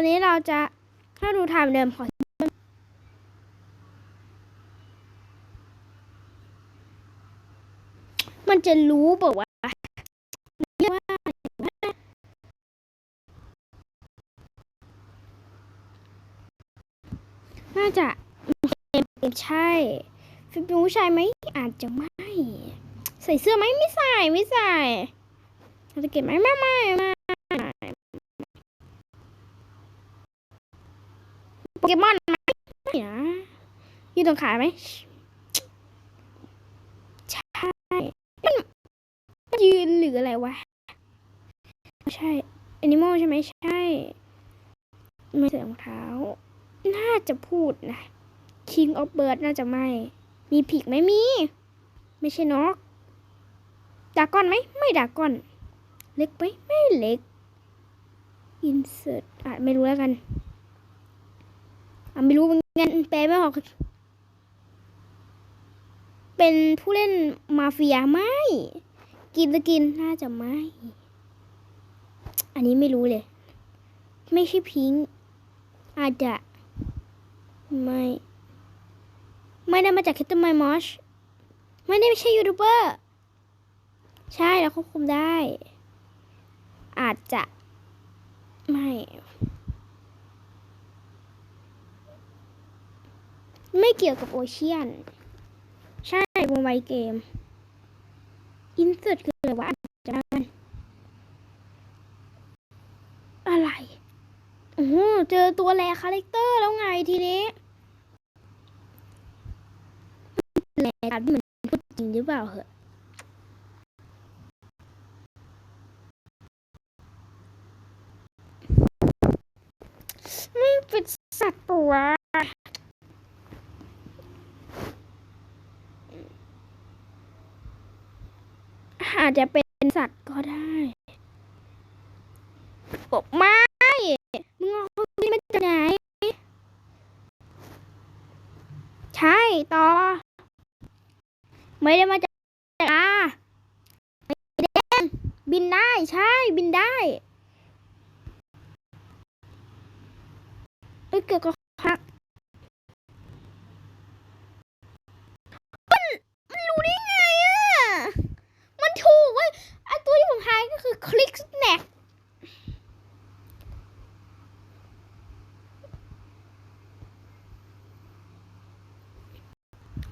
แล้วเดี๋ยววันนี้เราจะถ้าดูไทม์เดิมขอมันจะรู้บอกว่าว่าน่าจะเกมใช่ฟิปเป็นผู้ชายไหมอาจจะไม่ ใส่เสื้อไหมไม่ใส่ไม่ใส่เราจะเก็บไหมไม่ไม่ไม่โป เกมอนไหมไม่นะยืนตรงขาไหมใช่มันยืนหรืออะไรวะไม่ใช่แอนิมอลใช่ไหมใช่ ไม่ใส่รองเท้า น่าจะพูดนะ King of Bird น่าจะไม่ มีผีกไหมมี ไม่ใช่นกดาก้อนไหม ไม่ดาก้อน เล็กไหมไม่เล็กอินเสิร์ตอะ ไม่รู้แล้วกัน ไม่รู้เหมือนกันแปลไม่ออก เป็นผู้เล่นมาเฟียไม่ กินสกินน่าจะไม่ อันนี้ไม่รู้เลย ไม่ใช่พิง อาจจะ ไม่ ไม่ได้มาจากคิตเตอร์ไมมอชไม่ได้ไม่ใช่ยูทูบเบอร์ ใช่แล้วควบคุมได้ อาจจะ ไม่ ไม่เกี่ยวกับโอเชียน ใช่โมบายเกม อินเสิร์ตคืออะไรวะจะได้อะไรโอ้เจอตัวแรคาแรคเตอร์แล้วไงทีนี้แรการที่มันพูดจริงหรือเปล่าเหอะไม่เป็นสัตว์ปะวะ อาจจะเป็นสัตว์ก็ได้บอกไม่มึงเอาคนนี้มาจากไหน ใช่ต่อ ไม่ได้มาจากอาไม่ได้บินได้ใช่บินได้เอ้ยเกี่ยวกับพักมันมันรู้ได้ไงอะ มันถูกเว้ยไอตัวที่ผมทายก็คือคลิกแน็ก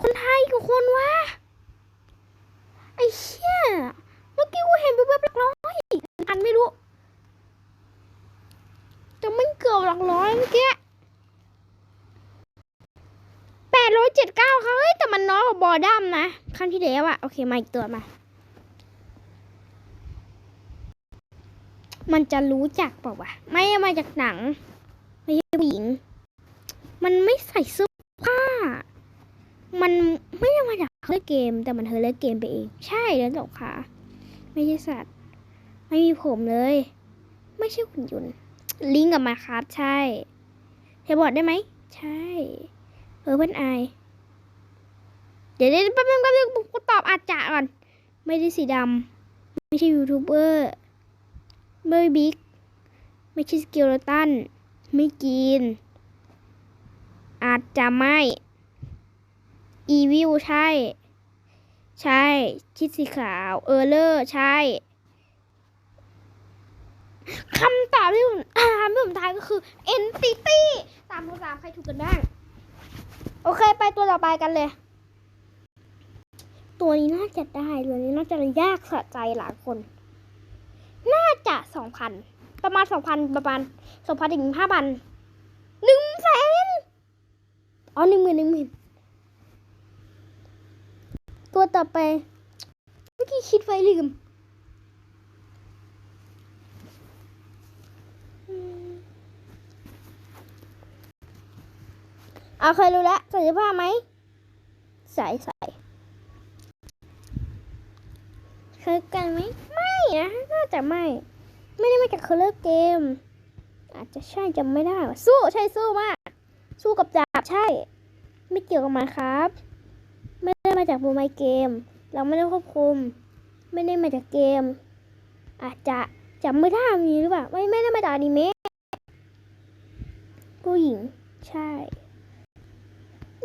คนไทย กับคนวะ ไอ้เชี่ยเมื่อกี้กูเห็นแบบแบบหลักร้อยอันไม่รู้ จะไม่เกือบหลักร้อยเมื่อกี้แปดร้อยเจ็ดเก้าค่ะเฮ้ย แต่มันน้อยกว่าบอดัมนะ ครั้งที่แล้วอะโอเค มาอีกตัวมา มันจะรู้จักเปล่าวะ ไม่มาจากหนัง ไม่ใช่ผู้หญิง มันไม่ใส่เสื้อผ้า มัน ไม่ได้มาจากเล่นเกม แต่มันเธอเล่นเกมไปเอง ใช่แล้วจบค่ะ ไม่ใช่สัตว์ ไม่มีผมเลย ไม่ใช่หุ่นยนต์ ลิงกับมาครับใช่เทบอร์ดได้ไหม ใช่เออเพื่อนไอเดี๋ยวเดี๋ยวแป๊บนึงแป๊บนึงกูตอบอาจจะก่อน ไม่ได้สีดำ ไม่ใช่ยูทูบเบอร์ไม่บิ๊ก ไม่ใช่สกิลตัน ไม่กิน อาจจะไม่ อีวิวใช่ ใช่ ชิดสีขาวเออเลอร์ใช่คำตอบที่ผมอ่านที่ผมทายก็คือ entity สามคูณสามใครถูกกันบ้าง โอเค ไปตัวต่อไปกันเลย ตัวนี้น่าจะได้ตัวนี้น่าจะยากสะใจหลายคน น่าจะสองพันประมาณสองพันประมาณสองพันถึงห้าพันหนึ่งแสนอ๋อหนึ่งหมื่นหนึ่งหมื่น ตัวต่อไป เมื่อกี้คิดไว้ลืมเอาเคยรู้แล้วใส่เสื้อผ้าไหมใส่ใส่เคยกันไหมไม่นะน่าจะไม่ ไม่ได้มาจากเคอร์เลอร์เกม อาจจะใช่จำไม่ได้ สู้ใช่สู้มาก สู้กับดาบใช่ ไม่เกี่ยวกับมันครับ มาจากโมบายเกม เราไม่ได้ควบคุม ไม่ได้มาจากเกม อาจจะจำไม่ได้มีหรือเปล่า ไม่ไม่ได้มาจากอนิเมะผู้หญิง ใช่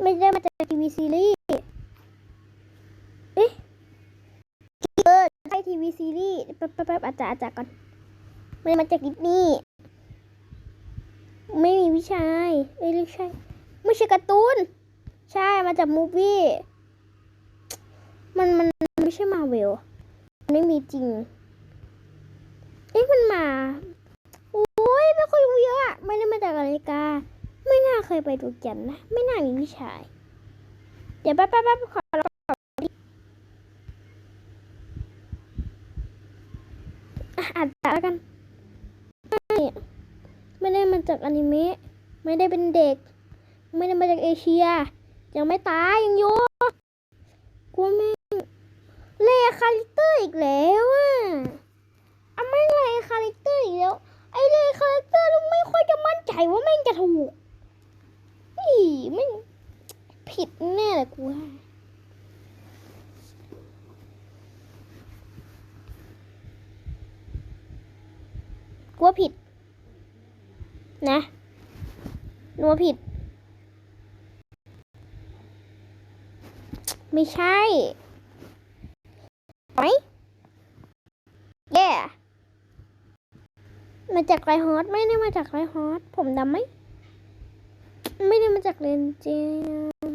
ไม่ได้มาจากทีวีซีรีส์เอ๊ะเออใช่ทีวีซีรีส์แป๊บแป๊บอาจารย์อาจารย์ก่อนไม่ได้มาจากดิสนีย์ไม่มีวิชายเอ้ยไม่ใช่ไม่ใช่การ์ตูน ใช่มาจากมูฟวี่ มันมันไม่ใช่มาเวลมันไม่มีจริง เอ๊ะมันมาโอ้ยไม่ค่อยรู้เยอะอะไม่ได้มาจากอเมริกา ไม่น่าเคยไปดูจันนะ ไม่น่ามีวิชาย เดี๋ยวแป๊บแป๊บแป๊บขอราอะอ่านแล้วกันไม่ไม่ได้มาจากอนิเมะไม่ได้เป็นเด็ก ไม่ได้มาจากเอเชีย ยังไม่ตายยังอยู่กลัวแม่ คาลิเตอร์อีกแล้วอะอาไม่เลคาลิเตอร์อีกแล้ว ไอเลคาลิเตอร์ไม่ค่อยจะมั่นใจว่าแม่งจะถูกอีไม่ผิดแน่เลยกูว่ากูว่าผิด นะนัวผิด ไม่ใช่ ไหมแย่มาจากไรฮอตไม่ได้มาจากไรฮอตผมดำไหม ไม่ได้มาจากเรนเจน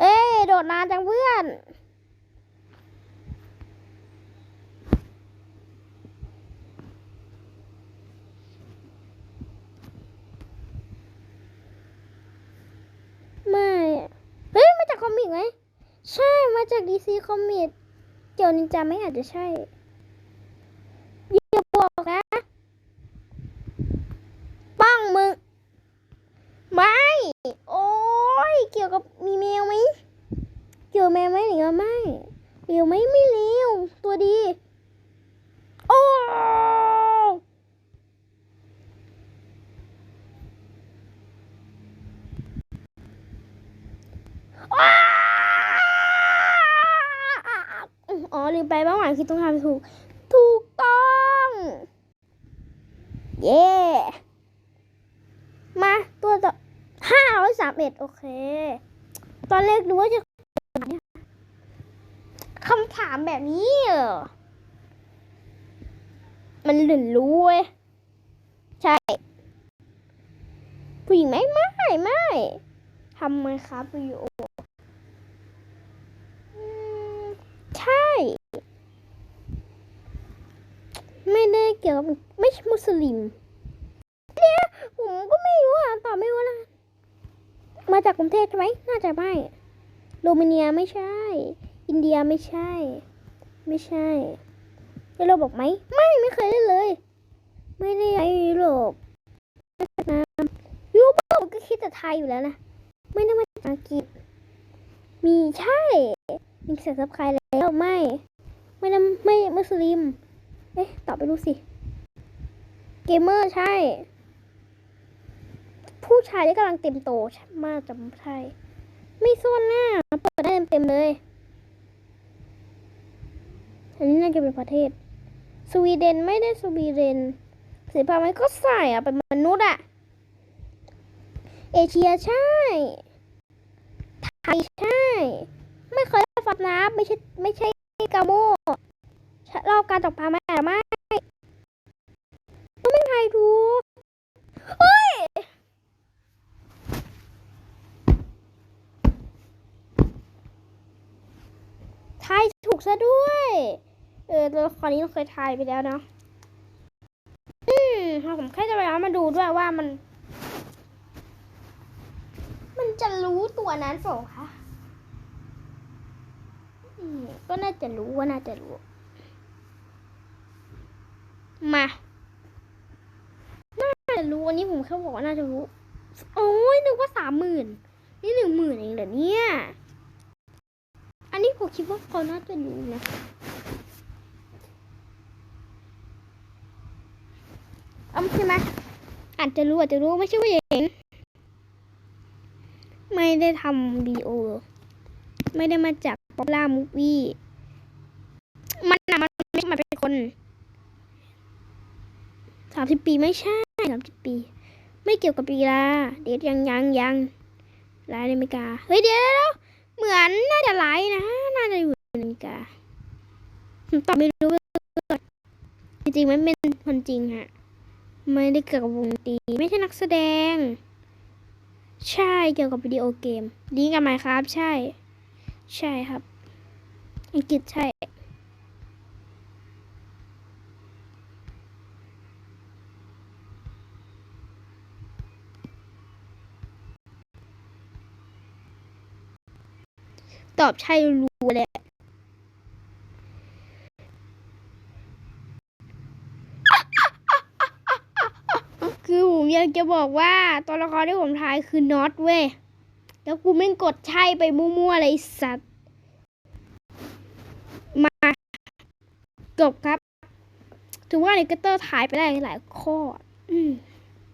เอ้ยโดดนานจังเพื่อน ไม่ เฮ้ย มาจากคอมิกไหม ใช่ มาจากดีซีคอมิก เกียวนินจาไม่อาจจะใช่อย่าบอกนะ ป้องมึง ไม่ โอ้ย เกี่ยวกับมีแมวไหม เกี่ยวแมวไหมหรือว่าไม่เลี้ยวไหมไม่เลี้ยวตัวดี โอ้อ้าอ๋อ ลืมไปเป้าหมายคือต้องทำถูก ถูกต้อง เย้มาตัวต่อห้าร้อยสามเอ็ดโอเค ตอนแรกนึกว่าจะคำถามแบบนี้เหรอมันหลื่นรู้เว้ยใช่ ผู้หญิงไหมไม่ไม่ทำไมครับวิดีโอมใช่ ไม่ได้เกี่ยวกับไม่ใช่มุสลิมเนี่ยผมก็ไม่รู้อะตอบไม่รู้ละมาจากกรุงเทพใช่ไหมน่าจะไม่โรมาเนียไม่ใช่ อินเดียไม่ใช่ ไม่ใช่ยุโรปบอกไหมไม่ไม่เคยเล่นเลย ไม่ได้ย้ายยุโรปน้ำยุโรปก็คิดแต่ไทยอยู่แล้วนะไม่ได้มาจากอังกฤษ มีใช่มีเสียงซับใครแล้วไม่ ไม่ได้ไม่มุสลิม เอ๊ะตอบไปดูสิ เกมเมอร์ใช่ ผู้ชายที่กำลังเต็มโตมากจำใช่ ไม่ส่วนหน้าเปิดได้เต็มเลย อันนี้น่าจะเป็นประเทศ สวีเดนไม่ได้สวีเดนสีผ้ามันก็ใส่อะเป็นมนุษย์อะเอเชียใช่ ไทยใช่ ไม่เคยได้ฟับน้ำไม่ใช่ไม่ใช่กาโมรอบการตกปลาไม่อะไม่ ก็ไม่ไทยถูกเฮ้ยทายถูกซะด้วย เออตัวละครนี้เราเคยทายไปแล้วเนาะ อืมผมแค่จะไปเอามาดูด้วยว่ามัน มันจะรู้ตัวนั้นเปล่าคะก็น่าจะรู้ว่าน่าจะรู้ มา รู้ อันนี้ผมแค่บอกว่าน่าจะรู้ โอ้ยนึกว่าสามหมื่นนี่หนึ่งหมื่นเองเหรอเนี่ย อันนี้ผมคิดว่าเขาน่าจะรู้นะเอาใช่ไหมอาจจะรู้อาจจะรู้ไม่ใช่ว่าอย่างไม่ได้ทำวีโอไม่ได้มาจากป๊อปล่ามูวี่มันนะมันไม่ใช่มาเป็นคนสามสิบปีไม่ใช่ สามสิบปี ไม่เกี่ยวกับปีลาเดทยังยังยังลน์ในอเมริกา เฮ้ยเดี๋ยวเดี๋ยวเหมือนน่าจะลน์นะ น่าจะอยู่ในอเมริกาตอบไม่รู้จริงๆมันเป็นคนจริงฮะ ไม่ได้เกี่ยวกับวงดนตรีไม่ใช่นักแสดง ใช่เกี่ยวกับวิดีโอเกมลิงก์กันไหมครับ ใช่ ใช่ครับ อังกฤษใช่ ตอบใช่รู้แหละคือผมอยากจะบอกว่าตัวละครที่ผมทายคือน็อตเว้ย แล้วกูไม่กดใช่ไปมั่วๆเลยไอ้สัตว์ มาจบครับ ถือว่าในกเตอร์ถ่ายไปได้หลายข้อ อืม